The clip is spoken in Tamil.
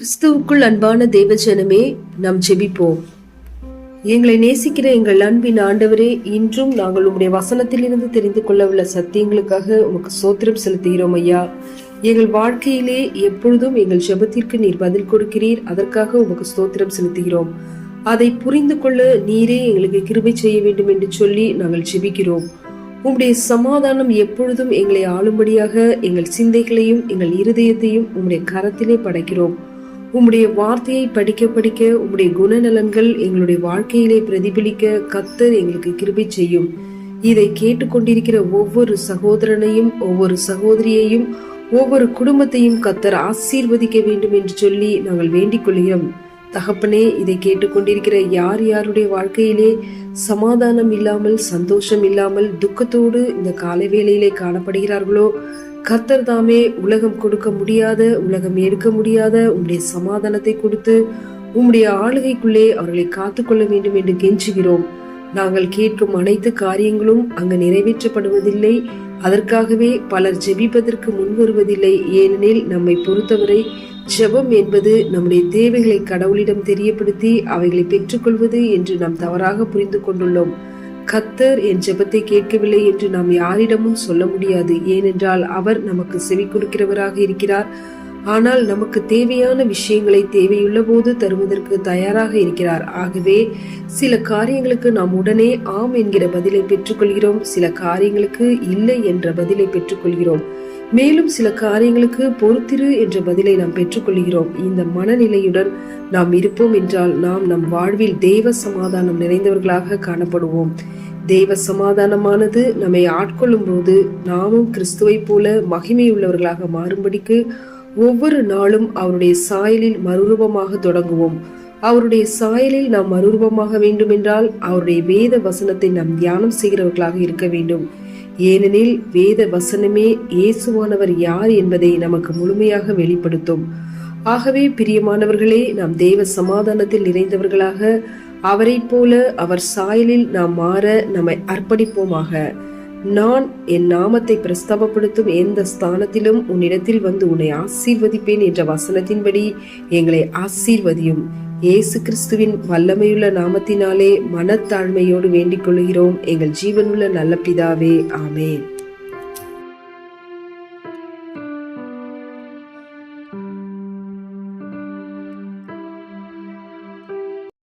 கிறிஸ்துவுக்குள் அன்பான தேவஜனமே நாம் ஜெபிப்போம். எங்களை நேசிக்கிற எங்கள் அன்பின் ஆண்டவரே இன்றும் நாங்கள் உம்முடைய வசனத்திலிருந்து தெரிந்து கொள்ள உள்ள சத்தியங்களுக்காக உமக்கு சோத்திரம் செலுத்துகிறோம் ஐயா. எங்கள் வாழ்க்கையிலே எப்பொழுதும் எங்கள் ஜெபத்திற்கு நீர் பதில் கொடுக்கிறீர் அதற்காக உமக்கு ஸ்தோத்திரம் செலுத்துகிறோம். அதை புரிந்து கொள்ள நீரே எங்களுக்கு கிருபை செய்ய வேண்டும் என்று சொல்லி நாங்கள் ஜெபிக்கிறோம். உம்முடைய சமாதானம் எப்பொழுதும் எங்களை ஆளும்படியாக எங்கள் சிந்தைகளையும் எங்கள் இருதயத்தையும் உம்முடைய கரத்திலே படைக்கிறோம். உம்முடைய வார்த்தையை படிக்க படிக்க உம்முடைய குணநலன்கள் எங்களுடைய வாழ்க்கையிலே பிரதிபலிக்க கத்தர் எங்களுக்கு கிருபை செய்யும். இதை கேட்டுக்கொண்டிருக்கிற ஒவ்வொரு சகோதரனையும் ஒவ்வொரு சகோதரியையும் ஒவ்வொரு குடும்பத்தையும் கத்தர் ஆசீர்வதிக்க வேண்டும் என்று சொல்லி நாங்கள் வேண்டிக் கொள்கிறோம் தகப்பனே இதை கேட்டுக்கொண்டிருக்கிற யார் யாருடைய வாழ்க்கையிலே சமாதானம் இல்லாமல் சந்தோஷம் இல்லாமல் துக்கத்தோடு இந்த காலை வேளையிலே காணப்படுகிறார்களோ கர்த்தர் தாமே உலகம் கொடுக்க முடியாத உலகம் எடுக்க முடியாத உம்முடைய சமாதானத்தை கொடுத்து உம்முடைய ஆளுகைக்குள்ளே அவர்களை காத்துக்கொள்ள வேண்டும் என்று கெஞ்சுகிறோம். நாங்கள் கேட்கும் அனைத்து காரியங்களும் அங்கு நிறைவேற்றப்படுவதில்லை. அதற்காகவே பலர் ஜெபிப்பதற்கு முன்வருவதில்லை ஏனெனில் நம்மை பொறுத்தவரை ஜெபம் என்பது நம்முடைய தேவைகளை கடவுளிடம் தெரியப்படுத்தி அவைகளை பெற்றுக்கொள்வது என்று நாம் தவறாக புரிந்து கொண்டுள்ளோம். கத்தர் என் ஜெபத்தை கேட்கவில்லை என்று நாம் யாரிடமும் சொல்ல முடியாது. ஏனென்றால் அவர் நமக்கு செவி கொடுக்கிறவராக இருக்கிறார். ஆனால் நமக்கு தேவையான விஷயங்களை தேவையுள்ள போது தருவதற்கு தயாராக இருக்கிறார். ஆகவே சில காரியங்களுக்கு நாம் உடனே ஆம் என்கிற பதிலை பெற்றுக்கொள்கிறோம். சில காரியங்களுக்கு இல்லை என்ற பதிலை பெற்றுக்கொள்கிறோம். மேலும் சில காரியங்களுக்கு பொறுத்திரு என்ற பதிலை நாம் பெற்றுக்கொள்கிறோம். இந்த மனநிலையுடன் நாம் இருப்போம் என்றால் நாம் நம் வாழ்வில் தெய்வ சமாதானம் நிறைந்தவர்களாக காணப்படுவோம். தெய்வ சமாதானமானது நம்மை ஆட்கொள்ளும் போது நாமும் கிறிஸ்துவை போல மகிமையுள்ளவர்களாக மாறும்படிக்கு ஒவ்வொரு நாளும் அவருடைய சாயலில் மறுரூபமாக தொடங்குவோம். அவருடைய சாயலில் நாம் மறுரூபமாக வேண்டுமென்றால் அவருடைய வேத வசனத்தை நாம் தியானம் செய்கிறவர்களாக இருக்க வேண்டும். ஏனெனில் வேத வசனமே இயேசுவானவர் யார் என்பதை நமக்கு முழுமையாக வெளிப்படுத்தும். ஆகவே பிரியமானவர்களே நாம் தெய்வ சமாதானத்தில் நிறைந்தவர்களாக அவரை போல அவர் சாயலில் நாம் மாற நம்மை அர்ப்பணிப்போமாக. நான் என் நாமத்தை பிரஸ்தாபப்படுத்தும் எந்த ஸ்தானத்திலும் உன்னிடத்தில் வந்து உன்னை ஆசீர்வதிப்பேன் என்ற வசனத்தின்படி எங்களை ஆசீர்வதியும். இயேசு கிறிஸ்துவின் வல்லமையுள்ள நாமத்தினாலே மனத்தாழ்மையோடு வேண்டிக் கொள்கிறோம் எங்கள் ஜீவனுள்ள நல்ல பிதாவே ஆமேன்.